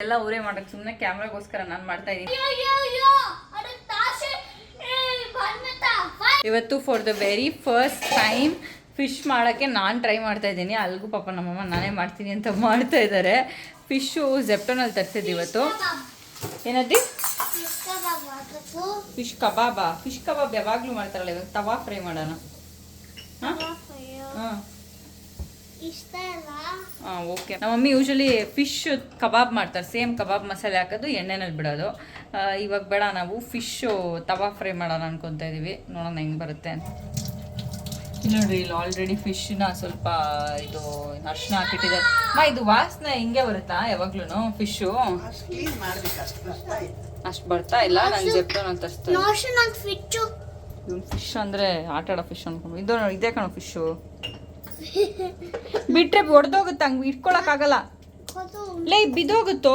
ಎಲ್ಲ ಊರೇ ಮಾಡಕ್ ಸುಮ್ಮನೆ ಕ್ಯಾಮ್ರಾಗೋಸ್ಕರ ನಾನು ಮಾಡ್ತಾ ಇದ್ದೀನಿ ಇವತ್ತು for the very first time fish ಮಾಡೋಕ್ಕೆ ನಾನು ಟ್ರೈ ಮಾಡ್ತಾ ಇದ್ದೀನಿ ಅಲ್ಗೂ ಪಾಪ ನಮ್ಮಮ್ಮ ನಾನೇ ಮಾಡ್ತೀನಿ ಅಂತ ಮಾಡ್ತಾ ಇದ್ದಾರೆ ಫಿಶ್ಶು ಜೆಪ್ಟೋನಲ್ಲಿ ತರಿಸಿದ್ದು ಇವತ್ತು. ಏನದಿ? ಫಿಶ್ ಕಬಾಬಾ ಫಿಶ್ ಕಬಾಬ್? ಯಾವಾಗಲೂ ಮಾಡ್ತಾರಲ್ಲ ಇವತ್ತು ತವಾ ಫ್ರೈ ಮಾಡೋಣ. ಹಾಂ? ಹಾಂ. ಹಾಂ ಓಕೆ ನಮ್ಮ ಮಮ್ಮಿ ಯೂಶಲಿ ಫಿಶ್ ಕಬಾಬ್ ಮಾಡ್ತಾರೆ. ಸೇಮ್ ಕಬಾಬ್ ಮಸಾಲೆ ಹಾಕೋದು ಎಣ್ಣೆನಲ್ಲಿ ಬಿಡೋದು. ಇವಾಗ ಬೇಡ ನಾವು ಫಿಶ್ಶು ತವಾ ಫ್ರೈ ಮಾಡೋಣ ಅನ್ಕೊತಾ ಇದೀವಿ. ನೋಡೋಣ ಹೆಂಗೆ ಬರುತ್ತೆ ನೋಡ್ರಿ ಇಲ್ಲಿ ಆಲ್ರೆಡಿ ಫಿಶ್ನ ಸ್ವಲ್ಪ ಇದು ಅರ್ಶಿನ ಹಾಕಿಟ್ಟಿದ್ದಾರೆ. ಮಾ ಇದು ವಾಸನೆ ಹಿಂಗೆ ಬರುತ್ತಾ ಯಾವಾಗ್ಲೂ ಫಿಶ್ಶು ಅಷ್ಟು ಬರ್ತಾ ಇಲ್ಲ. ನಾನು ಜೆಪ್ಟೋ ನಾನು ತರಿಸ್ತಾ ನೋಶನ್ ನಂಗೆ ಫಿಚ್ಚು ಇವ್ನು ಫಿಶ್ ಅಂದರೆ ಆಟ ಆಡೋ ಫಿಶ್ ಅನ್ಕೊಂಡು ಇದು ಇದೇ ಕಣೋ ಫಿಶ್ಶು ಬಿಟ್ರೆ ಒಡೆದೋಗುತ್ತೆ ಹಂಗೆ ಇಟ್ಕೊಳಕ್ಕಾಗಲ್ಲ. ಆಗಲ್ಲ ಲೇ ಬಿದ್ದೋಗುತ್ತೋ?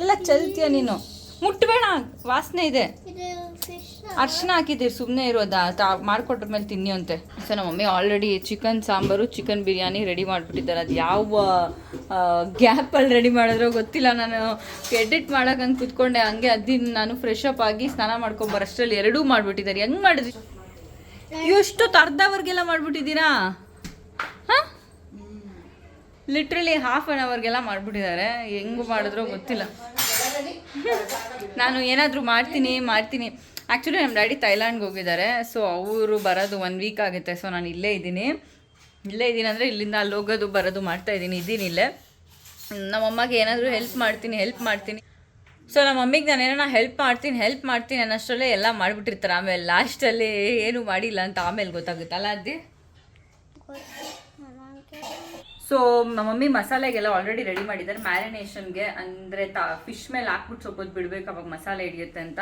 ಇಲ್ಲ ಚಲ್ತೀಯ ನೀನು? ಮುಟ್ಬೇಡ ವಾಸನೆ ಇದೆ. ಅರ್ಶನ ಹಾಕಿದ್ದೀರಿ ಸುಮ್ಮನೆ ಇರೋದ? ಮಾಡ್ಕೊಟ್ರ ಮೇಲೆ ತಿನ್ನಿ ಅಂತೆ. ಸೊ ನಮ್ಮ mummy already chicken sambar chicken biryani ready ಮಾಡಿಬಿಟ್ಟಿದ್ದಾರೆ. ಅದು ಯಾವ ಗ್ಯಾಪಲ್ಲಿ ರೆಡಿ ಮಾಡಿದ್ರೋ ಗೊತ್ತಿಲ್ಲ. ನಾನು ಎಡಿಟ್ ಮಾಡೋಕೆ ಹಂಗೆ ಕುತ್ಕೊಂಡೆ. ಹಂಗೆ ಅದಿನ ನಾನು ಫ್ರೆಶ್ ಅಪ್ ಆಗಿ ಸ್ನಾನ ಮಾಡ್ಕೊಂಬರಷ್ಟರಲ್ಲಿ ಎರಡೂ ಮಾಡಿಬಿಟ್ಟಿದ್ದಾರೆ. ಹೆಂಗೆ ಮಾಡಿದ್ರಿ? ಎಷ್ಟು ಅರ್ಧವರೆಗೆಲ್ಲ ಮಾಡಿಬಿಟ್ಟಿದ್ದೀರಾ? ಲಿಟ್ರಲಿ ಹಾಫ್ ಆನ್ ಅವರ್ಗೆಲ್ಲ ಮಾಡಿಬಿಟ್ಟಿದ್ದಾರೆ. ಹೆಂಗು ಮಾಡಿದ್ರೋ ಗೊತ್ತಿಲ್ಲ. ನಾನು ಏನಾದರೂ ಮಾಡ್ತೀನಿ ಮಾಡ್ತೀನಿ. ಆ್ಯಕ್ಚುಲಿ ನಮ್ಮ ಡ್ಯಾಡಿ ಥೈಲ್ಯಾಂಡ್ಗೆ ಹೋಗಿದ್ದಾರೆ. ಸೊ ಅವರು ಬರೋದು ಒನ್ ವೀಕ್ ಆಗುತ್ತೆ. ಸೊ ನಾನು ಇಲ್ಲೇ ಇದ್ದೀನಿ. ಇಲ್ಲೇ ಇದ್ದೀನಿ ಅಂದರೆ ಇಲ್ಲಿಂದ ಅಲ್ಲಿ ಹೋಗೋದು, ಬರೋದು ಮಾಡ್ತಾ ಇದ್ದೀನಿ. ಇದ್ದೀನಿ ಇಲ್ಲೇ. ನಮ್ಮ ಅಮ್ಮಗೆ ಏನಾದರೂ ಹೆಲ್ಪ್ ಮಾಡ್ತೀನಿ ಹೆಲ್ಪ್ ಮಾಡ್ತೀನಿ. ಸೊ ನಮ್ಮ ಮಮ್ಮಿಗೆ ನಾನು ಏನಾರ ಹೆಲ್ಪ್ ಮಾಡ್ತೀನಿ ಹೆಲ್ಪ್ ಮಾಡ್ತೀನಿ ಅನ್ನೋಷ್ಟರಲ್ಲೇ ಎಲ್ಲ ಮಾಡಿಬಿಟ್ಟಿರ್ತಾರೆ. ಆಮೇಲೆ ಲಾಸ್ಟಲ್ಲಿ ಏನು ಮಾಡಿಲ್ಲ ಅಂತ ಆಮೇಲೆ ಗೊತ್ತಾಗುತ್ತಲ್ಲ ಅದ್ದಿ ಸೊ ನಮ್ಮ ಮಮ್ಮಿ ಮಸಾಲೆಗೆಲ್ಲ ಆಲ್ರೆಡಿ ರೆಡಿ ಮಾಡಿದ್ದಾರೆ. ಮ್ಯಾರಿನೇಷನ್ಗೆ ಅಂದರೆ ತಾ ಫಿಶ್ ಮೇಲೆ ಹಾಕ್ಬಿಟ್ಟು ಸ್ವಲ್ಪ ಬಿಡ್ಬೇಕು, ಅವಾಗ ಮಸಾಲೆ ಹಿಡಿಯುತ್ತೆ ಅಂತ.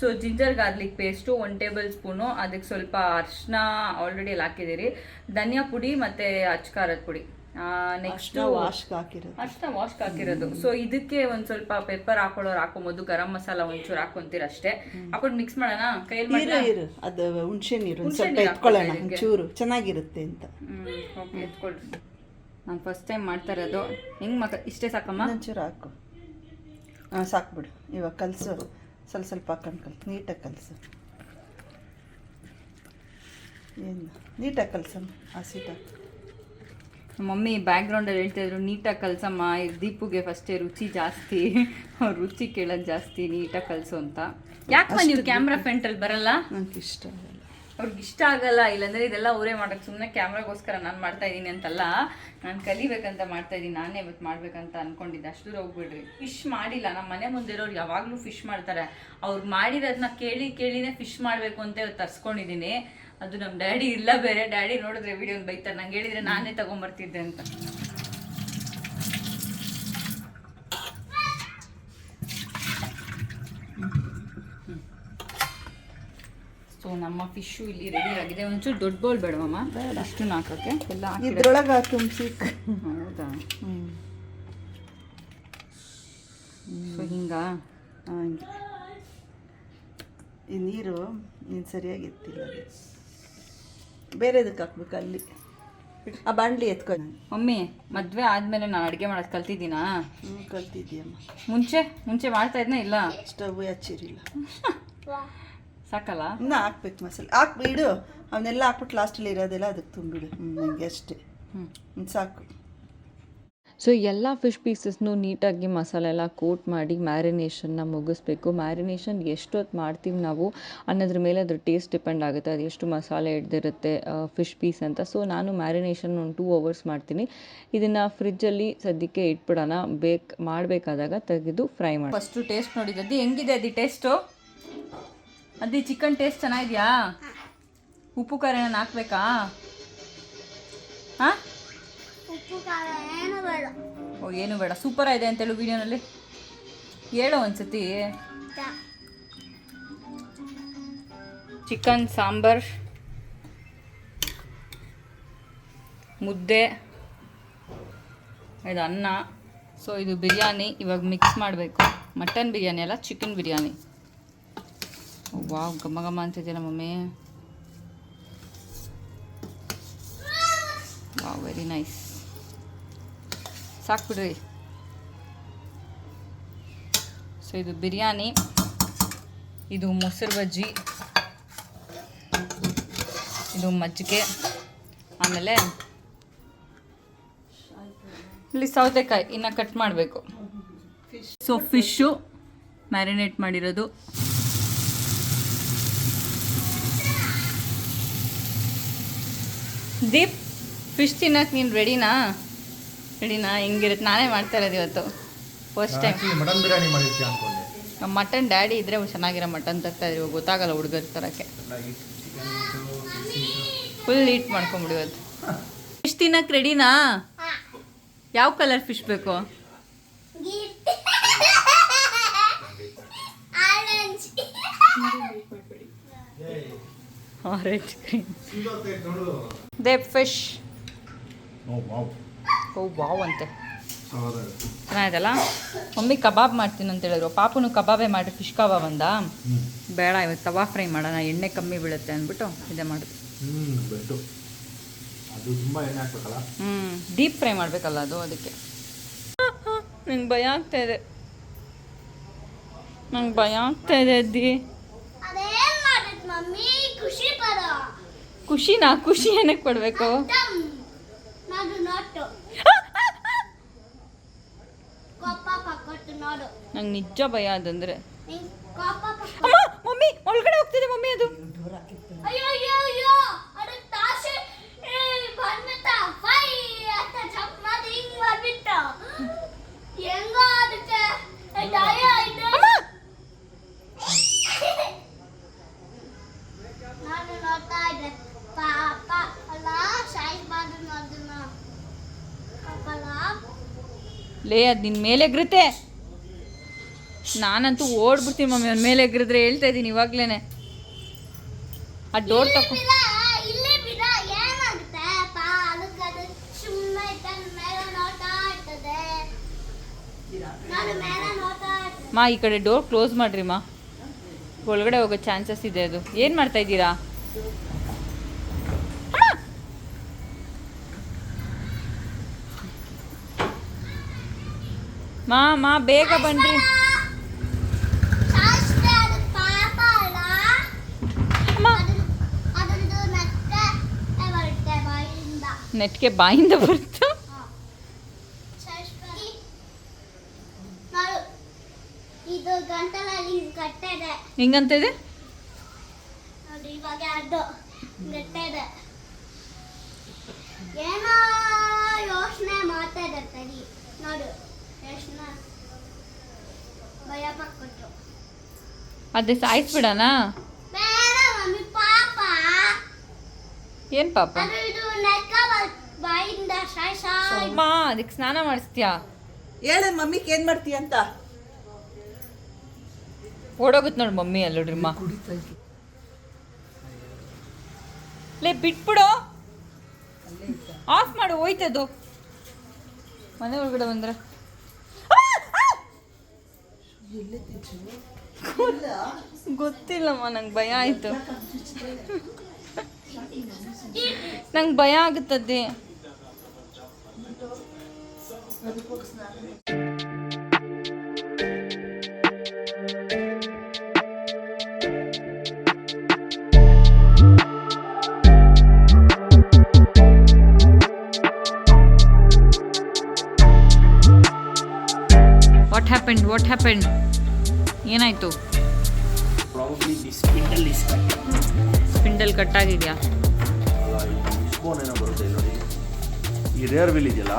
So ginger garlic paste one tablespoon ಅದಕ್ಕೆ ಸ್ವಲ್ಪ ಅರ್ಶಿನ ಆಲ್ರೆಡಿ ಎಲ್ಲ ಹಾಕಿದ್ದೀರಿ. ಧನಿಯಾ ಪುಡಿ ಮತ್ತು ಖಾರದ ಪುಡಿ. ನೆಕ್ಸ್ಟ್ ವಾಶ್ ಹಾಕಿರೋದು. ಅಷ್ಟ ವಾಶ್ ಹಾಕಿರೋದು. ಸೊ ಇದಕ್ಕೆ ಒಂದ್ ಸ್ವಲ್ಪ ಪೆಪ್ಪರ್ ಹಾಕೊಳ್ಳೋರು ಹಾಕೊಂಬೋದು ಗರಂ ಮಸಾಲ ಒಂಚೂರು ಹಾಕೊಂತೀರ ಅಷ್ಟೇ. ಹಾಕೊಂಡು ಮಿಕ್ಸ್ ಮಾಡೋಣ? ಕೈಯಲ್ಲಿ ಇರು ಅದು ಹುಣಸೆ ನೀರು ಒಂದು ಸ್ವಲ್ಪ ಎತ್ಕೊಳ್ಳೋಣ. ಒಂಚೂರು. ಚೆನ್ನಾಗಿರುತ್ತೆ ಅಂತ. ಓಕೆ ಎತ್ಕೊಳ್ರಿ. ನಾನು ಫಸ್ಟ್ ಟೈಮ್ ಮಾಡ್ತಾ ಇರೋದು. ಹೆಂಗ್ ಮಕ ಇಷ್ಟೇ ಸಾಕಮ್ಮ? ಒಂಚೂರು ಹಾಕು. ಹಾಂ ಸಾಕ್ಬಿಡು ಇವಾಗ ಕಲಸು. ಸ್ವಲ್ಪ ಸ್ವಲ್ಪ ಹಾಕೊಂಡು ಕಲ್ಸು. ನೀಟಾಗಿ ಕಲಸು. ಏನು? ನೀಟಾಗಿ ಕಲಸಮ್ಮ. ಹಸಿಟಾಗಿ ಮಮ್ಮಿ ಬ್ಯಾಕ್ಗ್ರೌಂಡಲ್ಲಿ ಹೇಳ್ತಾ ಇದ್ರು ನೀಟಾಗಿ ಕಲ್ಸಮ್ಮ ದೀಪುಗೆ ಫಸ್ಟೇ ರುಚಿ ಜಾಸ್ತಿ ಅವ್ರ್ ರುಚಿ ಕೇಳೋದು ಜಾಸ್ತಿ ನೀಟಾಗಿ ಕಲ್ಸು ಅಂತ. ಯಾಕೆ ನೀವು ಕ್ಯಾಮ್ರಾ ಫ್ರೆಂಟಲ್ಲಿ ಬರಲ್ಲ? ನನಗೆ ಇಷ್ಟ ಆಗಲ್ಲ. ಅವ್ರಿಗೆ ಇಷ್ಟ ಆಗಲ್ಲ ಇಲ್ಲಾಂದರೆ ಇದೆಲ್ಲ ಅವರೇ ಮಾಡೋಕೆ ಸುಮ್ಮನೆ ಕ್ಯಾಮ್ರಾಗೋಸ್ಕರ ನಾನು ಮಾಡ್ತಾ ಇದ್ದೀನಿ ಅಂತಲ್ಲ. ನಾನು ಕಲಿಬೇಕಂತ ಮಾಡ್ತಾ ಇದ್ದೀನಿ ನಾನೇ ಇವತ್ತು ಮಾಡ್ಬೇಕಂತ ಅನ್ಕೊಂಡಿದ್ದೆ. ಅಷ್ಟು ದೂರ ಹೋಗ್ಬಿಡ್ರಿ. ಫಿಶ್ ಮಾಡಿಲ್ಲ ನಮ್ಮ ಮನೆ ಮುಂದೆ ಇರೋರು ಯಾವಾಗಲೂ ಫಿಶ್ ಮಾಡ್ತಾರೆ. ಅವ್ರು ಮಾಡಿರೋದನ್ನ ಕೇಳಿ ಕೇಳಿನೇ ಫಿಶ್ ಮಾಡಬೇಕು ಅಂತ ತರ್ಸ್ಕೊಂಡಿದ್ದೀನಿ. ಅದು ನಮ್ಮ ಡ್ಯಾಡಿ ಇಲ್ಲ ಬೇರೆ ಡ್ಯಾಡಿ ನೋಡಿದ್ರೆ ವಿಡಿಯೋ ಬೈತಾರೆ. ನಂಗೆ ಹೇಳಿದ್ರೆ ನಾನೇ ತಗೊಂಬರ್ತಿದ್ದೆ ಅಂತ. ಸೊ ನಮ್ಮ ಫಿಶು ಇಲ್ಲಿ ರೆಡಿ ಆಗಿದೆ. ಒಂಚೂರು ದೊಡ್ಡ ಬೌಲ್ ಬೇಡವಮ್ಮ ಅಷ್ಟು ಹಾಕೋಕ್ಕೆ ಎಲ್ಲ ಇದ್ರೊಳಗೆ ತುಂಬಿಸಿ ಹೌದಾ? ಹ್ಞೂ ಸೊ ಹಿಂಗಾ? ಈ ನೀರು ನೀನು ಸರಿಯಾಗಿ ಎತ್ತಿಲ್ಲ. ಅದು. ಬೇರೆದಕ್ಕೆ ಹಾಕ್ಬೇಕು ಅಲ್ಲಿ? ಆ ಬಾಣಲಿ ಎತ್ಕೊ ಮಮ್ಮಿ ಮದುವೆ ಆದಮೇಲೆ ನಾನು ಅಡುಗೆ ಮಾಡೋದು ಕಲ್ತಿದ್ದೀನಾ? ಹ್ಞೂ ಕಲ್ತಿದ್ದೀಯಮ್ಮ. ಮುಂಚೆ ಮುಂಚೆ ಮಾಡ್ತಾ ಇದ್ನ ಇಲ್ಲ? ಸ್ಟವ್ ಹಚ್ಚಿರಿಲ್ಲ ಸಾಕಲ್ಲ? ಇನ್ನೂ ಹಾಕ್ಬೇಕು ಮಸಾಲೆ. ಹಾಕ್ಬಿಡು ಅವನ್ನೆಲ್ಲ ಹಾಕ್ಬಿಟ್ಟು ಲಾಸ್ಟಲ್ಲಿ ಇರೋದೆಲ್ಲ ಅದಕ್ಕೆ ತುಂಬಿಡು. ಹ್ಞೂ ನನಗೆ ಅಷ್ಟೇ. ಹ್ಞೂ ಸಾಕು. ಸೊ ಎಲ್ಲ ಫಿಶ್ ಪೀಸಸ್ನು ನೀಟಾಗಿ ಮಸಾಲೆ ಎಲ್ಲ ಕೋಟ್ ಮಾಡಿ ಮ್ಯಾರಿನೇಷನ್ನ ಮುಗಿಸ್ಬೇಕು. ಮ್ಯಾರಿನೇಷನ್ ಎಷ್ಟೊತ್ತು ಮಾಡ್ತೀವಿ ನಾವು ಅನ್ನೋದ್ರ ಮೇಲೆ ಅದ್ರ ಟೇಸ್ಟ್ ಡಿಪೆಂಡ್ ಆಗುತ್ತೆ. ಅದು ಎಷ್ಟು ಮಸಾಲೆ ಹಿಡ್ದಿರುತ್ತೆ ಫಿಶ್ ಪೀಸ್ ಅಂತ. ಸೊ ನಾನು ಮ್ಯಾರಿನೇಷನ್ ಒಂದು ಟೂ ಅವರ್ಸ್ ಮಾಡ್ತೀನಿ. ಇದನ್ನು ಫ್ರಿಜ್ಜಲ್ಲಿ ಸದ್ಯಕ್ಕೆ ಇಟ್ಬಿಡೋಣ. ಬೇಕ್ ಮಾಡಬೇಕಾದಾಗ ತೆಗೆದು ಫ್ರೈ ಮಾಡಿ ಫಸ್ಟು ಟೇಸ್ಟ್ ನೋಡಿದ್ದು ಹೆಂಗಿದೆ ಅದು ಟೇಸ್ಟು ಅದು ಚಿಕನ್ ಟೇಸ್ಟ್ ಚೆನ್ನಾಗಿದೆಯಾ? ಉಪ್ಪು ಖಾರ ಏನಾನ ಹಾಕ್ಬೇಕಾ? ಹಾಂ? ಉಪ್ಪು ಖಾರ ಏನು ಬೇಡ. ಓ ಏನು ಬೇಡ. ಸೂಪರ್ ಆಗಿದೆ ಅಂತೇಳು ವಿಡಿಯೋನಲ್ಲಿ. ಹೇಳು ಒಂದ್ಸತಿ. ಚಿಕನ್ ಸಾಂಬಾರ್ ಮುದ್ದೆ ಇದು ಅನ್ನ. ಸೊ ಇದು ಬಿರಿಯಾನಿ. ಇವಾಗ ಮಿಕ್ಸ್ ಮಾಡಬೇಕು. ಮಟನ್ ಬಿರಿಯಾನಿ ಅಲ್ಲ ಚಿಕನ್ ಬಿರಿಯಾನಿ. ವಾವ್ ಘಮ ಘಮ ಅಂತಿದೆಯಲ್ಲ ಮಮ್ಮಿ ವಾವ್ ವೆರಿ ನೈಸ್ ಸಾಕು ಬಿಡ್ರಿ ಸೊ ಇದು ಬಿರಿಯಾನಿ, ಇದು ಮೊಸರು ಬಜ್ಜಿ, ಇದು ಮಜ್ಜಿಗೆ, ಆಮೇಲೆ ಇಲ್ಲಿ ಸೌತೆಕಾಯಿ, ಇನ್ನು ಕಟ್ ಮಾಡಬೇಕು. ಸೊ ಫಿಶ್ಶು ಮ್ಯಾರಿನೇಟ್ ಮಾಡಿರೋದು. ದೀಪ್ ಫಿಶ್ ತಿನ್ನಕ್ಕೆ ನೀನು ರೆಡಿನಾ ರೆಡಿನಾ ಹೆಂಗಿರುತ್ತೆ. ನಾನೇ ಮಾಡ್ತಾ ಇರೋದು ಇವತ್ತು. ಫಸ್ಟ್ ಟೈಮ್ ಮಟನ್ ಬಿರಿಯಾನಿ ಮಾಡಿರ್ತೀಯ ಅನ್ಕೊಂಡೆ? ಮಟನ್ ಡ್ಯಾಡಿ ಇದ್ರೆ ಚೆನ್ನಾಗಿರೋ ಮಟನ್ ತರ್ತಾ ಇದ್ರಿ. ಗೊತ್ತಾಗಲ್ಲ ಹುಡುಗರು ತರಕ್ಕೆ. ಫುಲ್ ಹೀಟ್ ಮಾಡ್ಕೊಂಬಿಡಿ ಇವತ್ತು. ಫಿಶ್ ತಿನ್ನಕ್ಕೆ ರೆಡಿನಾ ಯಾವ ಕಲರ್ ಫಿಶ್ ಬೇಕು? Orange orange green oh fish oh wow wow ಅಂತೆ ಚೆನ್ನಾಗಿದೆಲ್ಲ ಮಮ್ಮಿ ಕಬಾಬ್ ಮಾಡ್ತೀನಿ ಅಂತ ಹೇಳಿದ್ರು. ಪಾಪುನು ಕಬಾಬೇ ಮಾಡಿ ಫಿಶ್ ಕಬಾಬ್ ಅಂದ. ಬೇಡ ಇವತ್ತು ತವಾ ಫ್ರೈ ಮಾಡೋಣ ಎಣ್ಣೆ ಕಮ್ಮಿ ಬೀಳುತ್ತೆ ಅಂದ್ಬಿಟ್ಟು ಇದೇ ಮಾಡಿದ್ರು ಹ್ಮ್ ಬೆಟ್ಟು. ಅದು ತುಂಬಾ ಎಣ್ಣೆ ಹಾಕ್ಬೇಕಲ್ಲ? ಹ್ಞೂ ಡೀಪ್ ಫ್ರೈ ಮಾಡಬೇಕಲ್ಲ ಅದು ಅದಕ್ಕೆ. ನಂಗೆ ಭಯ ಆಗ್ತಾ ಇದೆ. ನಂಗೆ ಭಯ ಆಗ್ತಾ ಇದೆ ಅದ್ದಿ. ಖುಷಿನಾ? ಖುಷಿ ಏನಕ್ಕೆ ಪಡಬೇಕು ದಮ್ ನೋಡು ನೋಟು ಕೊಪ್ಪ ಪಕ್ಕೊಟ್ಟು ನೋಡು ನಂಗೆ ನಿಜ ಭಯ ಅದಂದ್ರೆ. ಅಮ್ಮ ಮಮ್ಮಿ ಒಳಗಡೆ ಹೋಗ್ತಿದೆ ಮಮ್ಮಿ ಅದು. ನಾನು ಲೇ ಅದು ನಿನ್ನ ಮೇಲೆ ಎಗ್ರುತ್ತೆ ನಾನಂತೂ ಓಡ್ಬಿಡ್ತೀನಿ ಮಮ್ಮಿ ಅವ್ನ ಮೇಲೆ ಎಗ್ರಿದ್ರೆ ಹೇಳ್ತಾ ಇದ್ದೀನಿ ಇವಾಗ್ಲೇನೆ. ಆ ಡೋರ್ ತಕೊ ಮಾ ಈ ಕಡೆ ಡೋರ್ ಕ್ಲೋಸ್ ಮಾಡ್ರಿ ಮಾ. ಒಳಗಡೆ ಹೋಗೋ ಚಾನ್ಸಸ್ ಇದೆ ಅದು. ಏನು ಮಾಡ್ತಾ ಇದ್ದೀರಾ? ಮಾ ಮಾ ಬೇಗ ಬನ್ರಿ ಶಾಸ್ತ್ರ ಅದು ಪಾಪ ಅಲ್ಲ ಅಮ್ಮ ಅದನ್ನ ಅದೊಂದು ನಕ್ಕ ಬರುತ್ತೆ ಬಾಯಿಂದ ನೆಟ್ಗೆ ಬಾಯಿಂದ ಬರ್ತು ಹಿಂಗಂತ ಇದೆ? ಏನೋ ಯೋಚನೆ ಮಾಡ್ತಾ ಇದೆ ತಡಿ. ನೋಡು ಯೋಚನೆ. ಭಯ ಪಕ್ಕೊಟ್ಟು ಅದೇ ಸಾಯಿಸ್ಬಿಡಣ? ಬೇಡ ಮಮ್ಮಿ ಪಾಪ. ಏನು ಪಾಪ? ಬಾಯಿಂದ ಶಾಯ್ ಶಾಯ್ ಮಾ ಅದಕ್ಕೆ ಸ್ನಾನ ಮಾಡಿಸ್ತೀಯಾ? ಹೇಳ ಮಮ್ಮಿಗೆ ಏನು ಮಾಡ್ತೀಯ ಅಂತ? ಓಡೋಗುತ್ತೆ ನೋಡಿ ಮಮ್ಮಿ ಅಲ್ಲೋಡ್ರಿ ಮಾ ಲೇ ಬಿಟ್ಬಿಡು. ಆಫ್ ಮಾಡು ಹೋಯ್ತದು. ಮನೆ ಒಳಗಡೆ ಬಂದ್ರೆ. ಗೊತ್ತಿಲ್ಲಮ್ಮ ನಂಗೆ ಭಯ ಆಯಿತು. ನಂಗೆ ಭಯ ಆಗುತ್ತದೆ ವಾಟ್ ಹ್ಯಾಪೆಂಡ್ ವಾಟ್ ಹ್ಯಾಪೆಂಡ್ ಏನಾಯ್ತು? ಸ್ಪಿಂಡಲ್ ಕಟ್ಟಾಗಿದೆಯಾ ಈ ರೇರ್ ವಿಲ್ ಇದೆಯಲ್ಲ?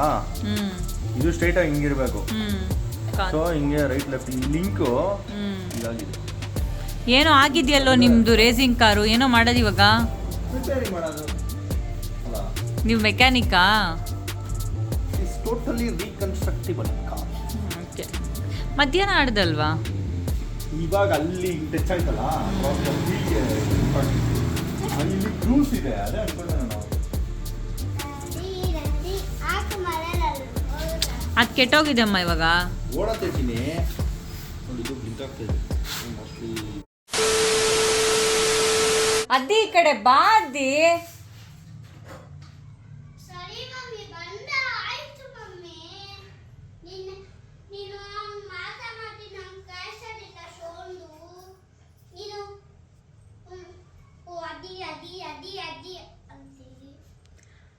ಇದು ಸ್ಟ್ರೈಟ್ ಆಗಿ ಹಿಂಗಿರ್ಬೇಕು. ಸೊ ಹಿಂಗೆ ರೈಟ್ ಲೆಫ್ಟ್ ಈ ಲಿಂಕು ಇದಾಗಿದೆ. ಏನೋ ಆಗಿದೆಯಲ್ಲೋ ನಿಮ್ಮದು ರೇಸಿಂಗ್ ಕಾರು ಏನೋ ಮಾಡೋದು ಇವಾಗ? ರಿಪೇರಿ ಮಾಡೋದು. ಅಲ್ಲ. ನೀವು mechanical is totally reconstructible car okay ಮಧ್ಯಾಹ್ನ ಆಡ್ದಲ್ವಾ? ಇವಾಗ ಅಲ್ಲಿ ಟಚ್ ಆಯ್ತಲ್ಲ? ಇಲ್ಲಿ ಕ್ರೂಸ್ ಇದೆ ಅದೇ ಅನ್ಕೊಂಡೆ. ಅದು ಕೆಟ್ಟೋಗಿದೆಮ್ಮ ಇವಾಗ. ಅದೇ ನೋಡಿ ಇದು ಬ್ಲಿಂಕ್ ಆಗ್ತಿದೆ ಅದ್ದಿ ಈ ಕಡೆ ಬಾ ಅದ್ದಿ